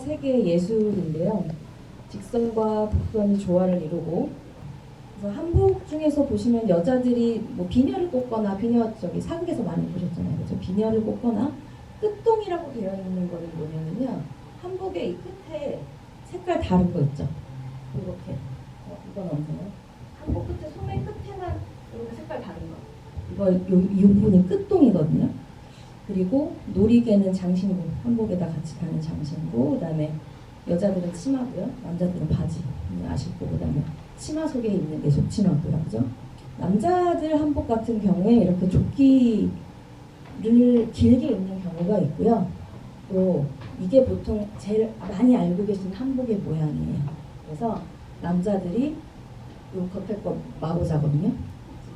세계 예술인데요. 직선과 곡선이 조화를 이루고 그래서 한복 중에서 보시면 여자들이 뭐 비녀를 꽂거나 비녀 저기 사극에서 많이 보셨잖아요. 그죠? 비녀를 꽂거나 끝동이라고 되어 있는 거는 뭐냐면요. 한복의 이 끝에 색깔 다른 거 있죠. 이렇게 어, 이건 없네요. 한복 끝에 소매 끝에만 이렇게 색깔 다른 거. 이거 요, 이 부분이 끝동이거든요. 그리고 놀이개는 장신구 한복에다 같이 다는 장신구 그 다음에 여자들은 치마고요. 남자들은 바지. 음, 아실 거고 그 다음에 치마 속에 있는 게 속치마고요. 그죠? 남자들 한복 같은 경우에 이렇게 조끼를 길게 입는 경우가 있고요. 또 이게 보통 제일 많이 알고 계신 한복의 모양이에요. 그래서 남자들이 요 겉에 거 마고자거든요.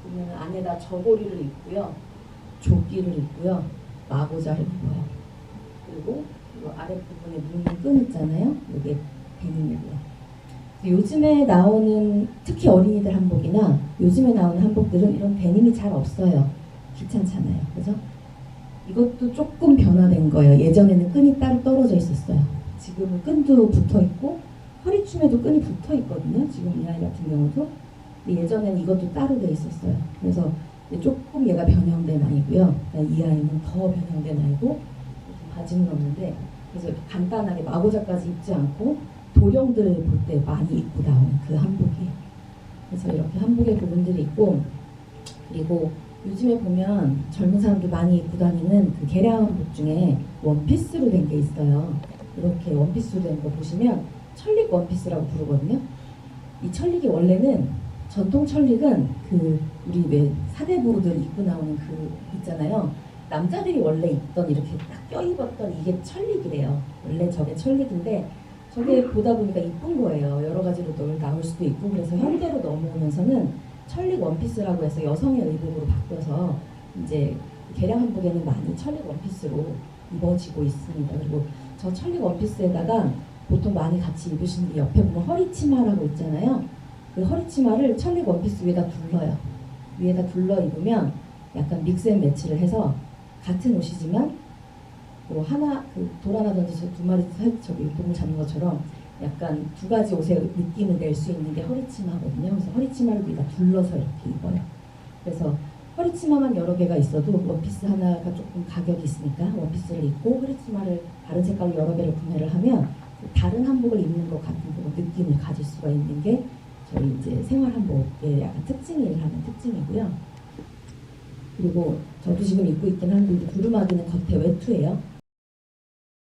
보면 안에다 저고리를 입고요. 조끼를 입고요 마고자를 입어요. 그리고 이 아랫부분에 묶는 끈 있잖아요. 이게 데님이고요. 요즘에 나오는 특히 어린이들 한복이나 요즘에 나오는 한복들은 이런 데님이 잘 없어요. 귀찮잖아요. 그죠? 이것도 조금 변화된 거예요. 예전에는 끈이 따로 떨어져 있었어요. 지금은 끈도 붙어 있고 허리춤에도 끈이 붙어 있거든요. 지금 이 아이 같은 경우도. 예전에는 이것도 따로 돼 있었어요. 그래서 조금 얘가 변형된 아이고요. 이 아이는 더 변형된 아이고 바지는 없는데 그래서 간단하게 마고자까지 입지 않고 도령들을 볼 때 많이 입고 나오는 그 한복이에요. 그래서 이렇게 한복의 부분들이 있고 그리고 요즘에 보면 젊은 사람들 많이 입고 다니는 그 개량 한복 중에 원피스로 된 게 있어요. 이렇게 원피스로 된 거 보시면 천릭 원피스라고 부르거든요. 이 천릭이 원래는 전통 천릭은 그 우리 왜 사대부들 입고 나오는 그 있잖아요. 남자들이 원래 입던 이렇게 딱 껴입었던 이게 천릭이래요. 원래 저게 천릭인데 저게 보다 보니까 이쁜 거예요. 여러 가지로 널 나올 수도 있고 그래서 현대로 넘어오면서는 천릭 원피스라고 해서 여성의 의복으로 바뀌어서 이제 개량 한복에는 많이 천릭 원피스로 입어지고 있습니다. 그리고 저 천릭 원피스에다가 보통 많이 같이 입으시는 게 옆에 보면 허리 치마라고 있잖아요. 그 허리 치마를 천릭 원피스 위에다 둘러요. 위에다 둘러 입으면 약간 믹스앤 매치를 해서 같은 옷이지만 뭐 하나 그 돌아나던지 저두 마리 새- 저기 동물 잡는 것처럼 약간 두 가지 옷의 느낌을 낼 수 있는 게 허리치마거든요. 그래서 허리치마를 위에다 둘러서 이렇게 입어요. 그래서 허리치마만 여러 개가 있어도 원피스 하나가 조금 가격이 있으니까 원피스를 입고 허리치마를 다른 색깔로 여러 개를 구매를 하면 그 다른 한복을 입는 것 같은 그런 느낌을 가질 수가 있는 게 저희 이제 생활 한복의 약간 특징이라는 특징이고요. 그리고 저도 지금 입고 있긴 한데 두루마기는 겉에 외투예요.